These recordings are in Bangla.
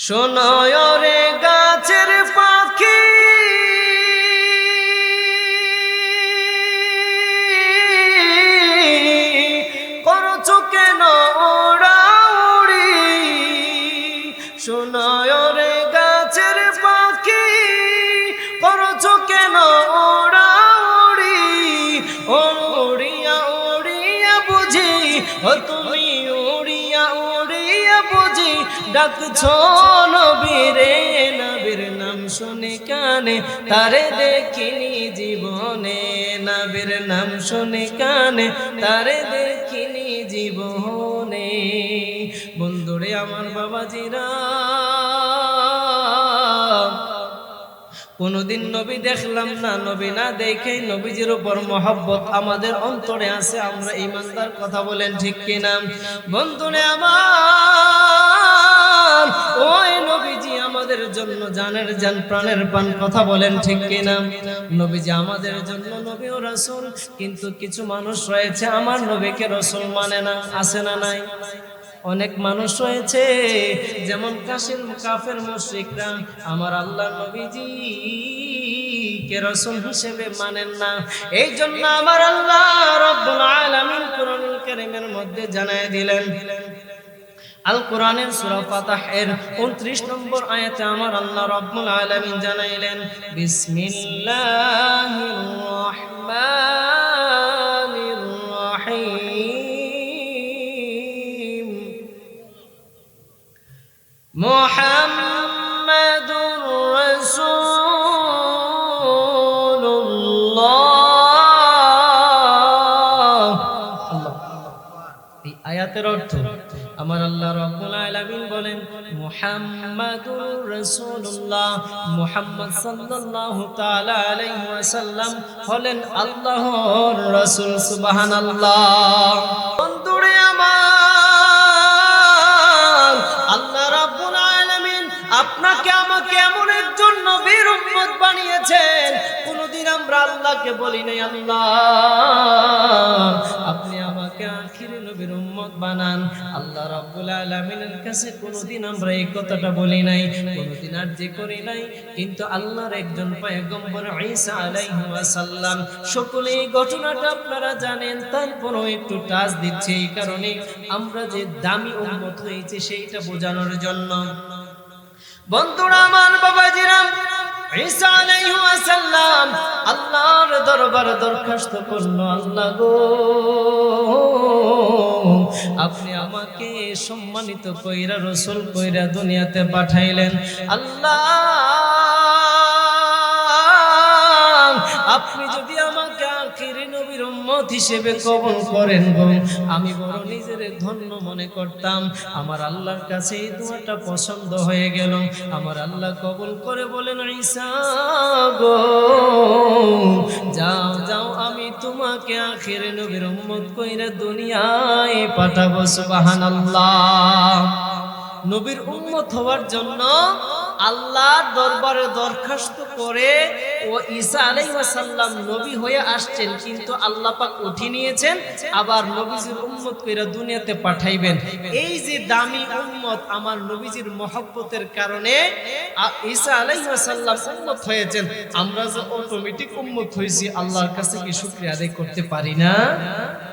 শোনয় রে গাছের পাখি ডাকছ নবীরে, নবীর নাম শুনে কানে, তারে দেখিনি জীবনে। নবীর নাম শুনে কানে, তারে দেখিনি জীবনে। বন্ধুরে আমার বাবাজিরা, কোনদিন নবী দেখলাম না, নবী না দেখে নবীজির উপর মহব্বত আমাদের অন্তরে আছে, আমরা ইমানদার কথা বলেন ঠিক কিনা? বন্ধুরে আমার ওই নবীজি আমাদের জন্য জানের জান, প্রাণের পান, কথা বলেন ঠিক কিনা? নবীজি আমাদের জন্য নবী ও রাসূল, কিন্তু কিছু মানুষ রয়েছে আমার নবীকে রসুল মানে না, আছে না নাই? অনেক মানুষ রয়েছে, যেমন কাশিম কাফের, মুশরিকরা, আমার আল্লাহ নবীজি কে রসুল হিসেবে মানেন না। এই জন্য আমার আল্লাহ রব্বুল আলামিন কোরআনুল কারীমের মধ্যে জানায় দিলেন আল কোরআনের সূরা ফাতাহের 29 নম্বর আয়াতে আমার আল্লাহ রাব্বুল আলামিন জানাইলেন বিসমিল্লাহির রহমানির বলেন, মুহাম্মাদুর রাসূলুল্লাহ। মুহাম্মদ সাল্লাল্লাহু তাআলা আলাইহি ওয়াসাল্লাম হলেন আল্লাহর রাসূল, সুবহানাল্লাহ। বন্ধুরে আমার, আল্লাহ রাব্বুল আলামিন আপনাকে আমাকে এমন একজন নবীর উম্মত বানিয়েছেন। কোনদিন আমরা আল্লাহকে বলি নাই, আল্লাহ উম্মত বানান। আল্লাহ রাব্বুল আলামিনের কাছে কোনদিন আমরা এই কথাটা বলি নাই, কোনদিন আর যে করি নাই। কিন্তু আল্লাহর একজন পয়গম্বর ঈসা আলাইহি ওয়াসাল্লাম সকলে এই ঘটনাটা আপনারা জানেন, তারপরও একটু টাচ দিচ্ছে এই কারণে আমরা যে দামি উম্মত হয়েছে সেইটা বোঝানোর জন্য। বন্ধুরা, আমার বাবাজিরাম ঈসা আল্লাহর দরবারে দরখাস্ত করল, আল্লাহ গো, আপনি আমাকে সম্মানিত কইরা রসুল কইরা দুনিয়াতে পাঠাইলেন। আল্লাহ উম্মত হিসেবে কবল করেন গো। আমি বড় নিজের ধন্য মনে করতাম। আমার আল্লাহর কাছে এই দোয়াটা পছন্দ হয়ে গেল। আমার আল্লাহ কবুল করে বলেন, ঈসা গো, যাও যাও, আমি তোমাকে আখিরি নবীর উম্মত কইরা দুনিয়ায় পাঠাবো, সুবহানাল্লাহ। নবীর উম্মত হওয়ার জন্য আল্লাহর দরবারে দরখাস্ত করে ও ঈসা নবী হয়ে আসছেন, কিন্তু আল্লাহ পাক নিয়েছেন, আবার নবীজির উম্মত দুনিয়াতে পাঠাইবেন। এই যে দামি উম্মত আমার নবীজির মহব্বতের কারণে ঈসা উম্মত হয়েছেন। আমরা যে অটোমেটিক উম্মত হয়েছি, আল্লাহর কাছে কি শুকরিয়া আদায় করতে পারি না?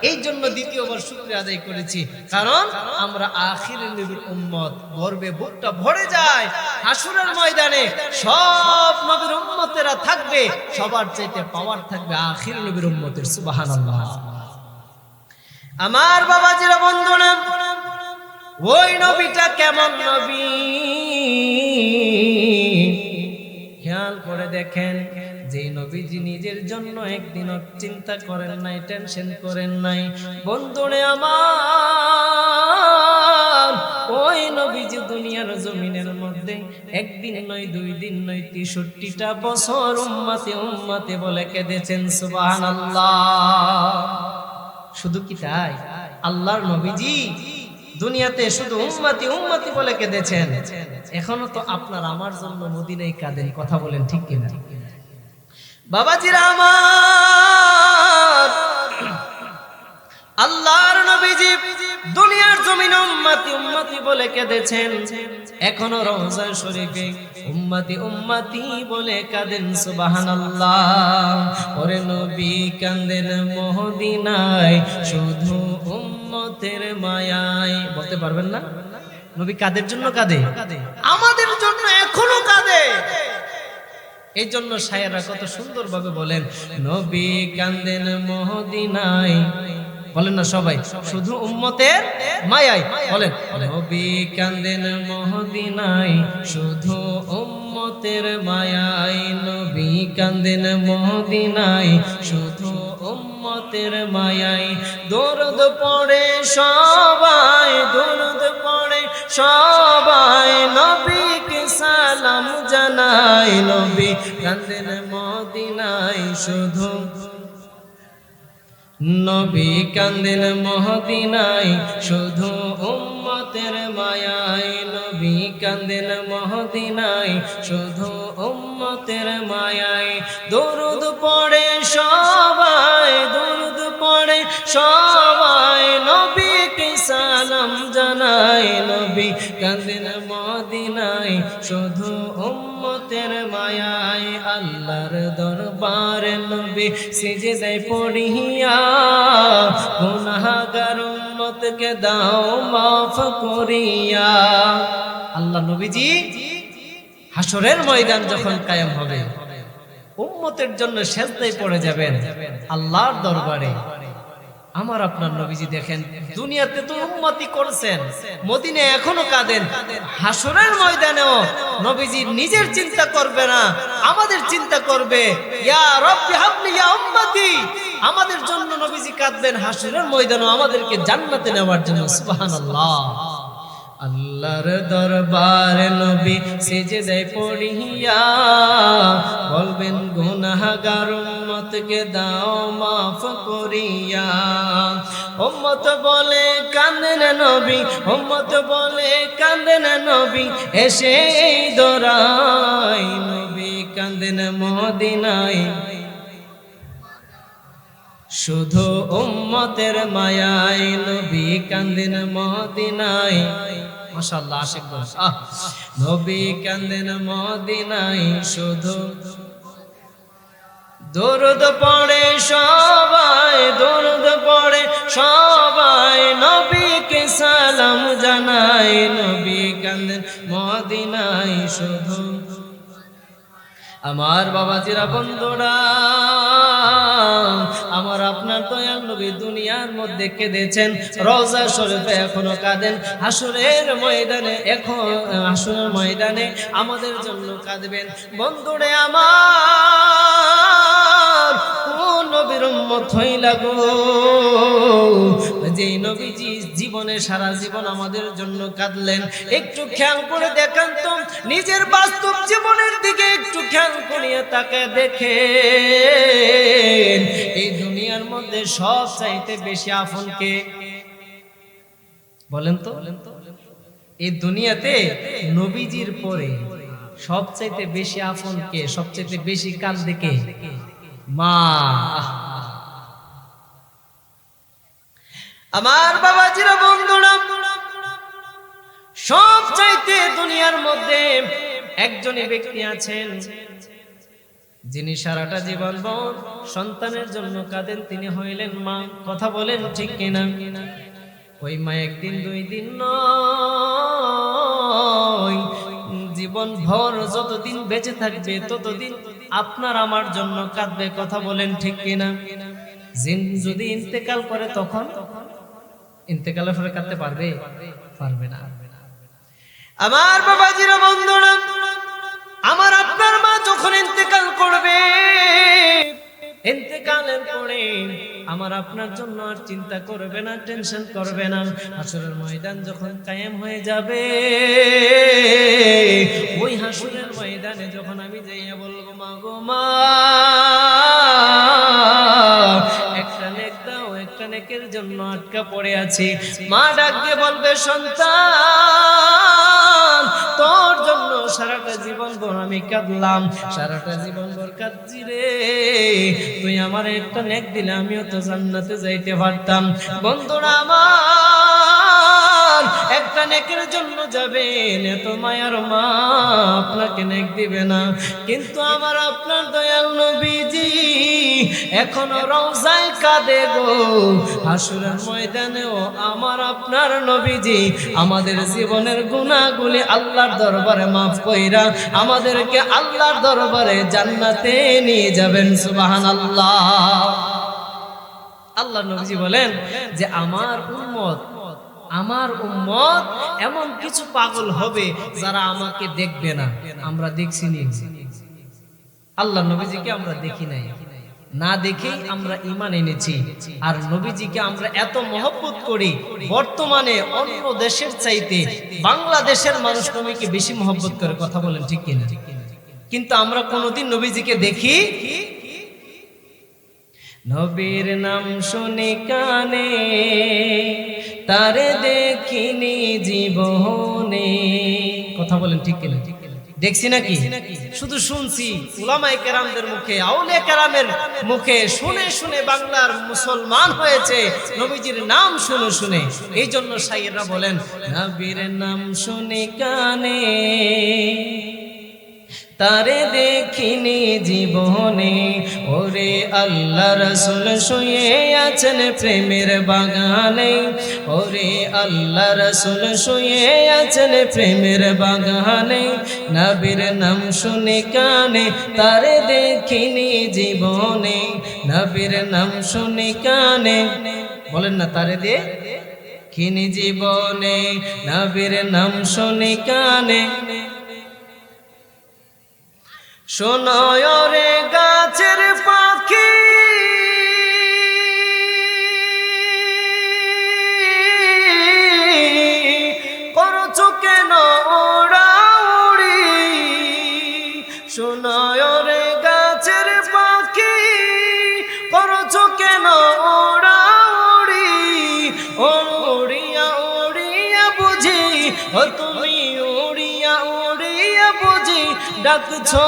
এই জন্য দ্বিতীয়বার শুকরিয়া আদায় করেছি। কারণ আমরা আখির নবীর উম্মত, গর্বে বুকটা ভরে যায়, হাসুরের ময়দানে সব নবীর উম্মতেরা থাকবে, সবার চাইতে পাওয়ার থাকবে আখির নবীর উম্মতের, সুবহানাল্লাহ। আমার বাবা বাবাজিরা বন্ধুরা, ওই নবীটা কেমন নবী? খেয়াল করে দেখেন, যে নবীজি নিজের জন্য একদিন চিন্তা করেন নাই টেনশন করেন নাই। বন্ধুরে আমার, ওই নবীজি দুনিয়ার জমিনের মধ্যে, একদিন নয়, দুই দিন নয়, তেষট্টিটা বছর উম্মাতে উম্মাতে বলে কেঁদেছেন, সুবহানাল্লাহ। শুধু কি তাই? আল্লাহর নবীজি দুনিয়াতে শুধু উম্মাতি উম্মাতি বলে কেঁদেছেন। এখনও তো আপনার আমার জন্য মদিনায় কাঁদেন, কথা বলেন ঠিক কিনা? বাবাজিরা আমার আল্লাহর নবীজি দুনিয়ার জমিন উম্মতি উম্মতি বলে কেঁদেছেন। এখনও রমজান শরীফে উম্মতি উম্মতি বলে কাঁদেন, সুবহানাল্লাহ। ওরে নবী কান্দেন মহদিনায়, শুধু উম্মতের মায়ায়। বলতে পারবেন না? নবী কাদের জন্য কাঁদে? আমাদের জন্য এখনও কাঁদে। এই জন্য সায়েরা কত সুন্দরভাবে বলেন, নবী কান্দেন মহদিনায়। বলেন না সবাই। শুধু উম্মতের মায়াই। বলেন। নবী কান্দেন মহদিনায়, শুধু উম্মতের মায়াই। নবী কান্দেন মহদিনাই শুধু উম্মতের মায়াই। দরদ পড়ে সবাই, দরদ পড়ে সবাই। নবীকে সালাম জানাই, নবী কান্দেন মদিনায় শুধু নবী কান্দেন মহদিনায়, শুধু উম্মতের মায়ায়। নবী কান্দেন মহদিনায়, শুধু উম্মতের মায়ায়। দরুদ পড়ে সবাই, দরুদ পড়ে সবাই। নবীকে সালাম জানাই নবী কান্দেন মদিনায় শুধু উম্মতের মায়ায় আল্লাহর দরবারে নবী দেয় পড়িয়া গুনাহগার উম্মতকে দাও, মাফ করিয়া। আল্লাহ নবীজি হাসরের ময়দান যখন কায়েম হবে, উম্মতের জন্য সেজদায় পড়ে যাবেন আল্লাহর দরবারে। আমার আপনার নবীজি দেখেন, দুনিয়াতে তো উন্মতি করছেন মদিনে এখনও কাঁদেন হাসরের ময়দানেও নবীজি নিজের চিন্তা করবে না, আমাদের চিন্তা করবে আমাদের জন্য নবীজি কাঁদবেন হাসরের ময়দানেও আমাদেরকে জান্নাতে নেওয়ার জন্য, সুবহানাল্লাহ। আল্লাহর দরবারে নবী সেজে দেয় পড়িয়া বলবেন, গুনাহগার উম্মতকে দাও, মাফ করিয়া। উম্মত বলে কান্দেন নবী। উম্মত বলে কান্দেন নবী। এসে দরাই নবী কান্দেন মদিনায়। শুধু উম্মতের মায়ায় নবী কান্দিন মদিনায়। মাশাআল্লাহ, আশিক আহ, নবী কান্দিন মদিনায় শুধু দরুদ পড়ে সবাই, দরুদ পড়ে সবাই নবীকে সালাম জানাই নবী কান্দেন মদিনায় শুধু আমার বাবাজিরা বন্ধুরা দয়াল নবী দুনিয়ার মধ্যে কেঁদেছেন। রোজা শরীফে এখনও কাঁদেন। হাসুরের ময়দানে, এখন, হাসুরের ময়দানে আমাদের জন্য কাঁদবেন। বন্ধুরে আমার নিজের বাস্তব জীবনের দিকে একটু খেয়াল তাকে দেখে এই দুনিয়ার মধ্যে সব চাইতে বেশি আপনকে বলেন তো। এই দুনিয়াতে নবীজির পরে সবচাইতে বেশি আপনকে সবচাইতে বেশি কাঁদে কে? মা। আমার বাবাজিরা বন্ধুরা সব চাইতে দুনিয়ার মধ্যে একজনই ব্যক্তি আছেন। যিনি সারাটা জীবন বন সন্তানের জন্য কাঁদেন, তিনি হইলেন মা। কথা বলেন ঠিক কিনা? ওই মা একদিন, দুই দিন নয়। জীবন ভর যতদিন বেঁচে থাকবে, ততদিন আপনার আমার জন্য কাঁদবে, কথা বলেন ঠিক কিনা? জিন যদি ইন্তেকাল করে তখন? ইন্তেকালের পরে কাঁদতে পারবে? পারবে না। আমার বাবা জিরো বন্ধুরা, আমার আপনার মা যখন ইন্তেকাল করবে ইন্তেকালের পরে আমার আপনার জন্য আর চিন্তা করবে না, টেনশন করবে না। হাসুরের ময়দান যখন কায়েম হয়ে যাবে, ওই হাসুরের ময়দানে যখন আমি যাইয়া বলব, মা গো, মা, একটা নেক দাও, একটা নেকের জন্য আটকা পড়ে আছি। মা ডাক বলবে, সন্তান, তোর জন্য সারাটা জীবন আমি কাঁদলাম। সারাটা জীবন ভর রে। তুই আমার একটা নেক দিলে আমিও তো জান্নাতে যাইতে পারতাম। বন্ধুরা আমার নেকের জন্য যাবেন এত মায়ার মা আপনাকে নেক দিবে না। কিন্তু আমার আপনার দয়াল নবীজি, এখনও রওজায় কাঁদে গো। হাসুরের ময়দানেও আমার আপনার নবীজি, আমাদের জীবনের গুণাগুলি আল্লাহর দরবারে মাফ কইরা আমাদেরকে আল্লাহর দরবারে জান্নাতে নিয়ে যাবেন সুবাহান আল্লাহ আল্লাহ নবীজি বলেন যে, আমার উম্মত আমার উম্মত এমন কিছু পাগল হবে যারা আমাকে দেখবে না। আমরা দেখছি নি। আল্লাহ নবীজিকে আমরা দেখি নাই। না দেখেই আমরা ইমান এনেছি। আর নবীজিকে আমরা এত মহব্বত করি, বর্তমানে অন্য দেশের চাইতে বাংলাদেশের মানুষ নবীকে বেশি মহব্বত করে, কথা বলেন ঠিক কিনা? কিন্তু আমরা কোনোদিন নবীজিকে দেখি নবীর নাম শুনে কানে তারে দেখিনি জীবনে। কথা বলেন ঠিক কিনা? দেখছি নাকি? শুধু শুনছি উলামাই কেরামদের মুখে আউলে কেরামের মুখে শুনে শুনে বাংলার মুসলমান হয়েছে। নবীজির নাম শুনে শুনে। এই জন্য সাইয়েরা বলেন নবীর নাম শুনে কানে। তারে দেখিনি জীবনে। ওরে আল্লাহ রসুল শুয়ে আছেন প্রেমের বাগানে। ওরে আল্লাহ রসুল শুয়ে আছেন প্রেমের বাগানে। নবীর নাম শুনে কানে, তারে দেখিনি জীবনে। নবীর নাম শুনে কানে, বলেন না তারে দে কিনি জীবনে। নবীর নাম শুনে কানে। শোনয় রে গাছের পাখি। ডাকছো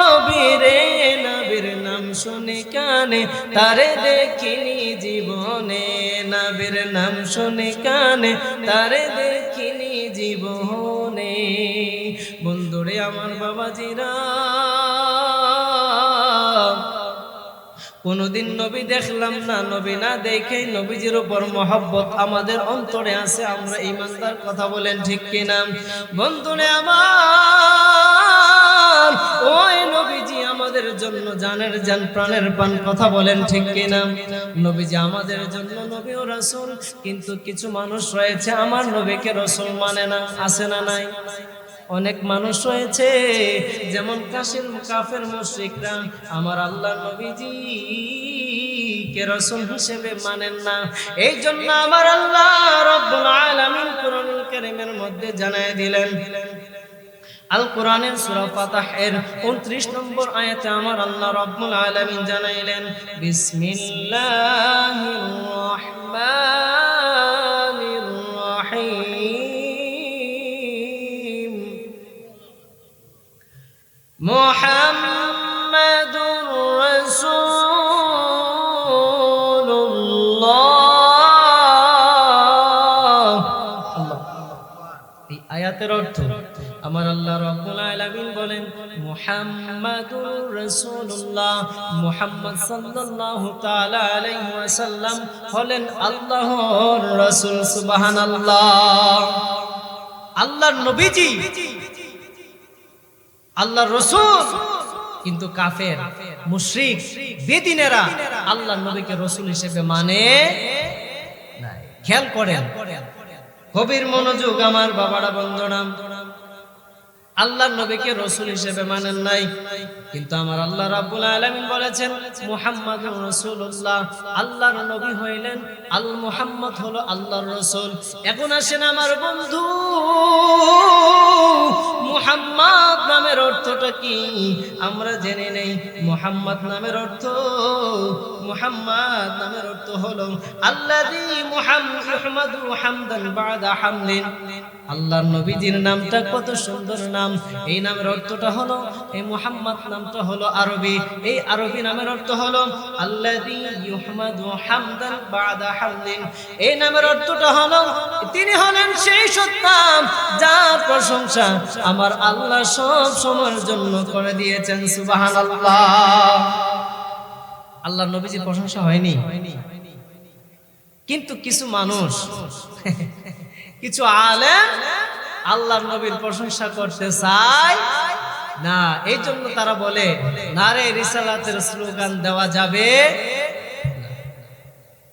নবীরে, নবীর নাম শুনে কানে, তারে দেখিনি জীবনে। নবীর নাম শুনে কানে, তারে দেখিনি জীবনে। বন্ধুরে, আমার বাবাজিরা, কোনদিন নবী দেখলাম না, নবী না দেখে নবীজির উপর মহব্বত আমাদের অন্তরে আছে, আমরা ইমানদার কথা বলেন ঠিক কিনা? বন্ধুরে, আমার ওই নবীজি আমাদের জন্য জানের জান, প্রাণের পান কথা বলেন ঠিক কিনা? নবীজি আমাদের জন্য নবী ও রাসূল, কিন্তু কিছু মানুষ রয়েছে আমার নবীকে রসুল মানে না, আছে না নাই? অনেক মানুষ রয়েছে, যেমন কাশির কাফের, মুশরিকরা, আমার আল্লাহ নবীজি কে রসুল হিসেবে মানেন না। এই জন্য আমার আল্লাহ রব্বুল আলামিন কোরআনুল কারীমের মধ্যে জানায় দিলেন আল কোরআনের সূরা ফাতাহের 29 নম্বর আয়াতে আমার আল্লাহ রব্বুল আলামিন জানাইলেন বিসমিল্লাহির আল্লাহ রাব্বুল আলামিন বলেন, মুহাম্মাদুর রাসূলুল্লাহ। মুহাম্মদ সাল্লাল্লাহু তাআলা আলাইহি ওয়াসাল্লাম হলেন আল্লাহর রাসূল, সুবহানাল্লাহ। আল্লাহর নবীজি, আল্লাহর রসুল, কিন্তু কাফের, মুশরিক, বেদিনেরা আল্লাহর নবীকে রসুল হিসেবে মানে খেয়াল করেন কবির মনোযোগ আমার বাবারা বন্দনাম আল্লাহর নবীকে রসুল হিসেবে মানেন নাই। কিন্তু আমার আল্লাহ রাব্বুল আলামিন বলেছেন, মুহাম্মাদুর রাসূলুল্লাহ। আল্লাহর নবী হইলেন আল মুহাম্মদ হলো আল্লাহর রসুল। এখন আসেন আমার বন্ধু, মুহাম্মদ নামের অর্থটা কি? আমরা জেনে নেই, মোহাম্মদ নামের অর্থ মোহাম্মদ নামের অর্থ হলো, আল্লাযী মুহাম্মাদু হামদান বাদা হামলিন। আল্লাহর নবীজির নামটা কত সুন্দর নাম। এই নামের অর্থটা হলো, এই মুহাম্মদ নামটা হলো আরবি। এই আরবি নামের অর্থ হলো, আল্লাযী ইউহমাদু হামদান বাদা হামলিন। এই নামের অর্থটা হলো, তিনি হলেন সেই সত্তাম যার প্রশংসা আমার আল্লাহ সব সময়ের জন্য করে দিয়েছেন, সুবহানাল্লাহ। আল্লাহর নবীজির প্রশংসা হয়নি। কিন্তু কিছু মানুষ, কিছু আলেম আল্লাহর নবীর প্রশংসা করতে চায়। না এই জন্য তারা বলে নারে রিসালাতের স্লোগান দেওয়া যাবে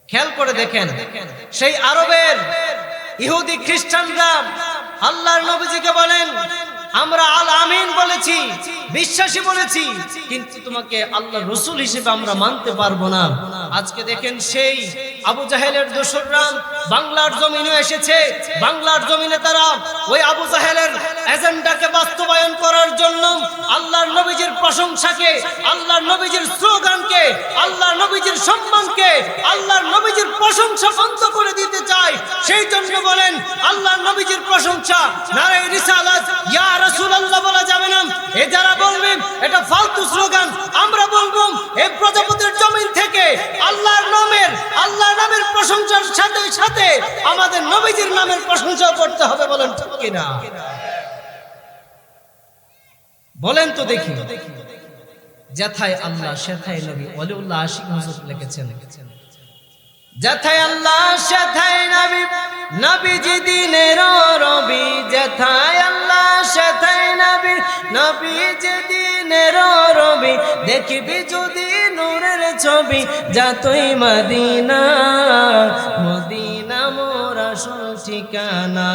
খেয়াল করে দেখেন, সেই আরবের ইহুদি খ্রিস্টানরা আল্লাহর নবীজিকে বলেন আমরা আল আমিন বলেছি, বিশ্বাসী বলেছি, কিন্তু তোমাকে আল্লাহ রসুল হিসেবে আমরা মানতে পারব না। আজকে দেখেন সেই আবু জাহেলের দোসররা বাংলার জমিনে এসেছে। বাংলার জমিনে তারা ওই আবু জাহেলের এজেন্ডাকে বাস্তবায়ন করার জন্য আল্লাহর নবীজির প্রশংসাকে, আল্লাহর নবীজির স্লোগানকে, আল্লাহর নবীজির সম্মানকে, আল্লাহর নবীজির প্রশংসা বন্ধ করে দিতে চায়। সেই জন্য বলেন, আল্লাহর নবীজির প্রশংসা নারে রিসালাত, ইয়া রাসূলুল্লাহ বলা যাবে না। এ যারা বলবেন এটা ফালতু স্লোগান। আমরা বলব এই প্রজাপতির জমিন থেকে আল্লাহর নামের আল্লাহর নামের প্রশংসার সাথে সাথে আমাদের নবীজির নামের প্রশংসা করতে হবে বলেন ঠিক কিনা? বলেন তো দেখি। যেথায় আল্লাহ, সেথায় নবী অলিউল্লাহ আশিক হুজুর লিখেছেন যেথায় আল্লাহ, সেথায় নবী, নবীজি দিনের রবি। যেথায় আল্লাহ, সেথায় নবী, নবীজি দিনের রবি। দেখবি যদি নূরের ছবি, যা তুই মদিনা মদিনা আসল ঠিকানা।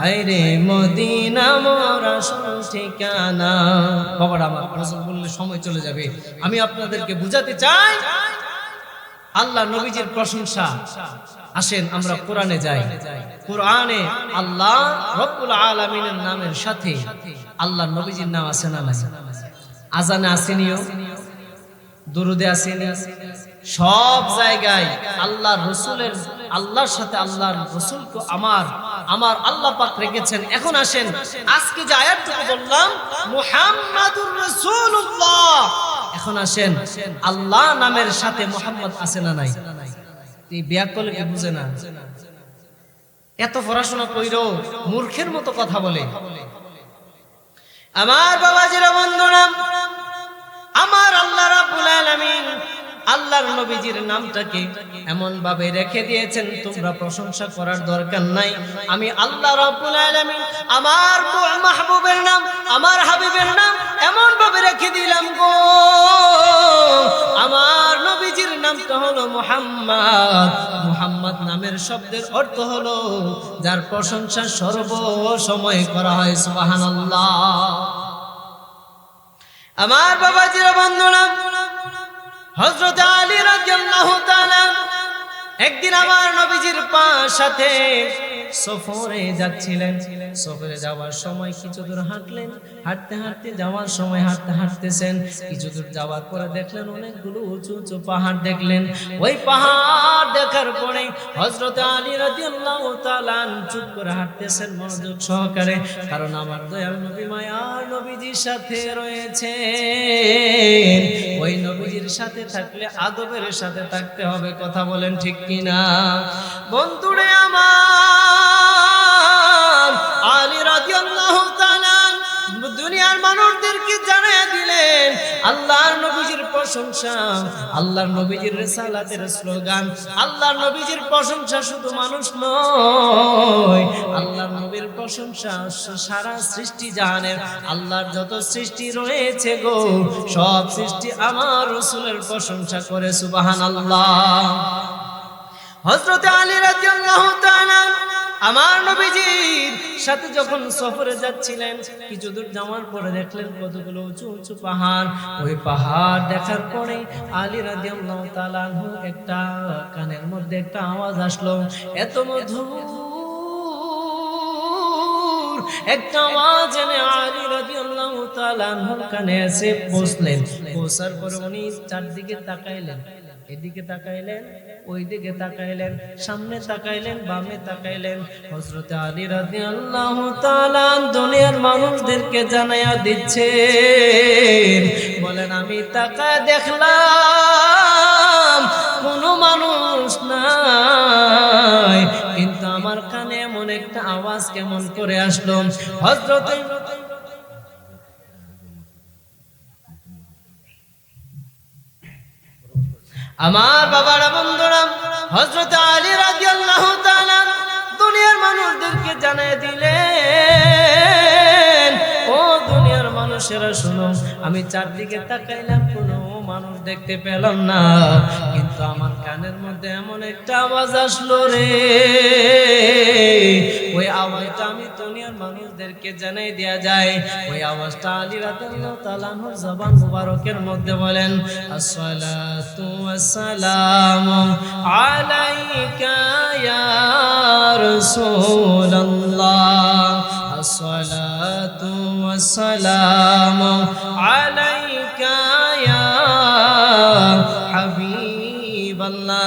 হায়রে মদিনা মোর আসল ঠিকানা। বাবারা আমার রসুল বললে সময় চলে যাবে। আমি আপনাদেরকে বুঝাতে চাই, আল্লাহ নবীজির প্রশংসা। আসেন আমরা কোরআনে যাই। কোরআনে আল্লাহ রব্বুল আলামিনের নামের সাথে আল্লাহ নবীজির নাম আছে না নাই? আজানে আসেনিও? দুরুদে আসেনি? সব জায়গায় আল্লাহ রসুলের, আল্লাহর সাথে আল্লাহর রসুলকে আমার আমার আল্লাহ পাক রেখেছেন। এখন আসেন, আজকে যে আয়াতটুকু বললাম, মুহাম্মাদুর রাসূলুল্লাহ। এখন আসেন, আল্লাহ নামের সাথে মোহাম্মদ আছে না নাই? বুঝে না? এত পড়াশোনা কইরো, মূর্খের মতো কথা বলে। আমার বাবাজিরা বন্ধুরা, আমার আল্লাহ রাব্বুল আলামিন আল্লাহর নবীজির নামটাকে এমন ভাবে রেখে দিয়েছেন, তোমরা প্রশংসা করার দরকার নাই। আমি আল্লাহ রাব্বুল আলামিন আমার মাহবুবের নাম, আমার হাবিবের নাম এমন ভাবে রেখে দিলাম গো। আমার নবীজির নামটা হলো মুহাম্মদ। মুহাম্মদ নামের শব্দের অর্থ হলো যার প্রশংসা সর্ব সময় করা হয়, সুবহানাল্লাহ। আমার বাবাজিরা বন্ধুরা হযরত আলী রাদিয়াল্লাহু তাআলা একদিন আমার নবীজির পাশ সাথে সফরে যাচ্ছিলেন। সফরে যাওয়ার সময় কিছু দূর হাঁটলেন, হাঁটতে হাঁটতে যাওয়ার সময় হাঁটতে হাঁটতেছেন। কিছু দূর যাওয়ার পরে দেখলেন অনেকগুলো উঁচু উঁচু পাহাড় দেখলেন। ওই পাহাড় দেখার পরে হযরত আলী রাদিয়াল্লাহু তাআলা চুপ করে হাঁটতেছেন মনোযোগ সহকারে। কারণ আমার দয়াল নবী, মায়ার নবীজির সাথে রয়েছে ওই নবীজির সাথে থাকলে আদবের সাথে থাকতে হবে, কথা বলেন ঠিক কিনা? বন্ধুরে আমার রাদিয়াল্লাহু দুনিয়ার মানুষদেরকে জানিয়ে দিলেন, আল্লাহর নবীজির প্রশংসা, আল্লাহর নবীজির রিসালাতের স্লোগান, আল্লাহর নবীজির প্রশংসা শুধু মানুষ নয়, আল্লাহর নবীর প্রশংসা সারা সৃষ্টি জাহানের আল্লাহর যত সৃষ্টি রয়েছে গো, সব সৃষ্টি আমার রসুলের প্রশংসা করে, সুবহানাল্লাহ। হযরত আলী রাদিয়াল্লাহু তাআলা আমার নবীজির সাথে যখন সফরে যাচ্ছিলেন, কিছু দূর যাওয়ার পরে দেখলেন কতগুলো উঁচু উঁচু পাহাড়। ওই পাহাড় দেখার পরে আলী তাআলা আনহু একটা কানের মধ্যে একটা আওয়াজ আসলো, এত মধুর! একটা আওয়াজ এনে আলী তাআলা আনহুর কানে এসে পৌঁছলেন পরে উনি চারদিকে তাকাইলেন। এদিকে তাকাইলেন, ওইদিকে তাকাইলেন, সামনে তাকাইলেন, বামে তাকাইলেন। হযরত আলী রাদিয়াল্লাহু তাআলা দুনিয়ার মানুষদেরকে জানায়া দিচ্ছে বলেন, আমি তাকায় দেখলাম, কোনো মানুষ নাই। কিন্তু আমার কানে এমন একটা আওয়াজ কেমন করে আসলো। হযরত আমার বাবারা, বন্ধুরা হজরত আলী রাজি আল্লাহ দুনিয়ার মানুষদেরকে জানিয়ে দিলে ও দুনিয়ার মানুষেরা শুনো আমি চারদিকে তাকাইলাম, কোনো মানুষ দেখতে পেলাম না। কিন্তু আমার কানের মধ্যে এমন একটা আওয়াজ আসলো রে। ওই আওয়াজটা আমি দুনিয়ার মানুষদেরকে জানাই দেয়া যায়। ওই আওয়াজটা আলী রাদিয়াল্লাহু তাআলা আনহুর জবান মুবারকের মধ্যে বলেন, আসসালাতু ওয়াসসালামু আলাইকা ইয়া রাসূলুল্লাহ। আসসালাতু ওয়াসসালামু আলাইকা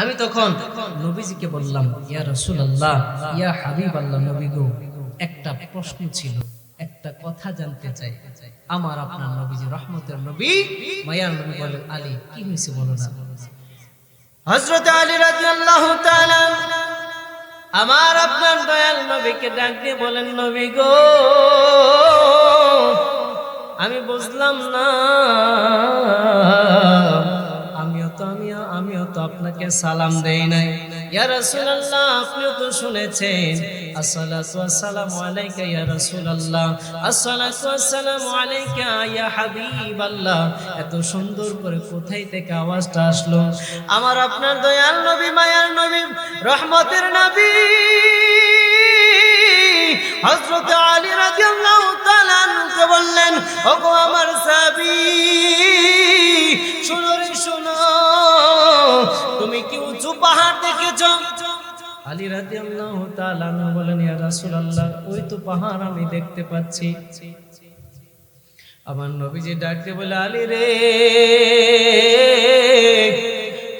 আমি তখন নবীজিকে বললাম, ইয়া রসুল আল্লাহ ইয়া হাবিবাল্লাহ নবী গো। একটা প্রশ্ন ছিল, একটা কথা জানতে চাই। আমার আপনার নবীজি রহমতের নবী, মায়ার নবী বলেন আলী, কি হয়েছে বলো না? হযরত আলী রাদিয়াল্লাহু তাআলা আমার আপনার দয়াল নবীকে ডাক দিয়ে বলেন, নবী গো, আমি বুঝলাম না আপনাকে সালাম দেই নাই। ইয়া রাসূলুল্লাহ, আপনিও তো শুনেছেন। আসসালাতু ওয়াসসালামু আলাইকা ইয়া রাসূলুল্লাহ। আসসালাতু ওয়াসসালামু আলাইকা ইয়া হাবিবাল্লাহ। এত সুন্দর করে কোথায় থেকে আওয়াজটা আসলো? আমার আপনার দয়াল নবী, মায়ার নবী, রহমতের নবী, হযরত আলী রাদিয়াল্লাহু তাআলা বললেন, ওগো আমার সাহাবী, শুনো রে পাহাড় দেখেছ? আলী রাদিয়াল্লাহু তাআলা বলেন, ইয়া রাসূলুল্লাহ, ওই তো পাহাড় আমি দেখতে পাচ্ছি। আমার নবীজি ডাকতে বলে, আলী রে,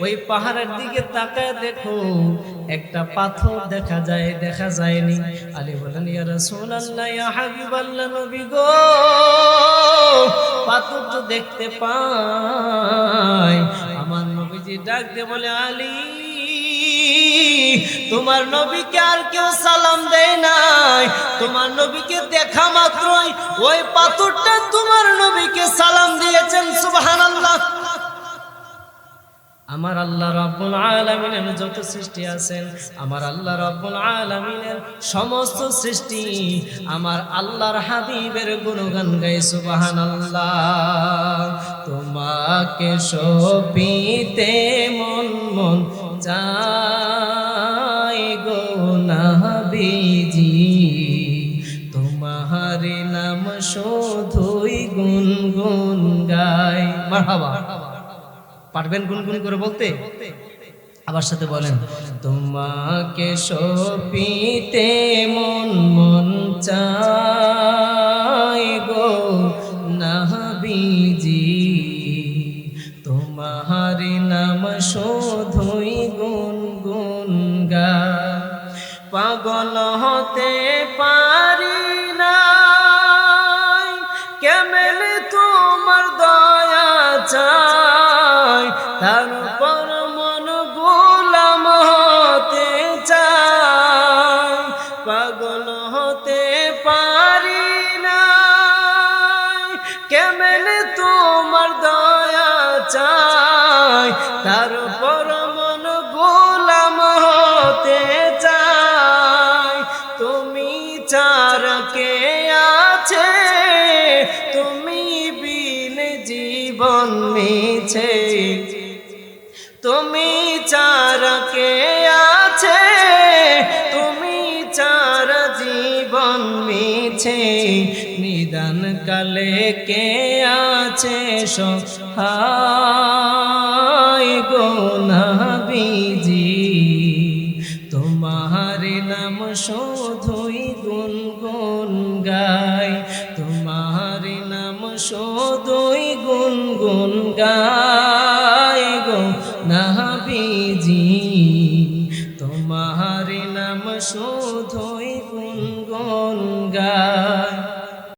ওই পাহাড়ের দিকে তাকায় দেখো, একটা পাথর দেখা যায়, দেখা যায়নি। আলী বলেন, ইয়া রাসূলুল্লাহ, ইয়া হাবিবাল্লাহ নবী গো, পাথর তো দেখতে পাই। আমার নবীজি ডাক দিয়ে বলে, আলী তোমার নবীকে আর কেউ সালাম দেয় নাই। তোমার নবীকে দেখা মাত্রই ওই পাথরটা তোমার নবীকে সালাম দিয়েছেন, সুবহানাল্লাহ। আমার আল্লাহ রাব্বুল আলামিনের যত সৃষ্টি আছেন, আমার আল্লাহ রাব্বুল আলামিনের সমস্ত সৃষ্টি আমার আল্লাহর হাবিবের গুণগান গাই সুবহানাল্লাহ। তোমাকে সপিতে মন মন চাই শুধুই গুনগুন গাই। মারহাবা। পারবেন গুনগুন করে বলতে? আবার সাথে বলেন তোমাকে সপিতে মন চার কে আছে? তুমি বিন জীবন মিছে। তুমি চারা কে আছে? তুমি চারা জীবন মিছে। নিদান কালে কে আছে সহায়?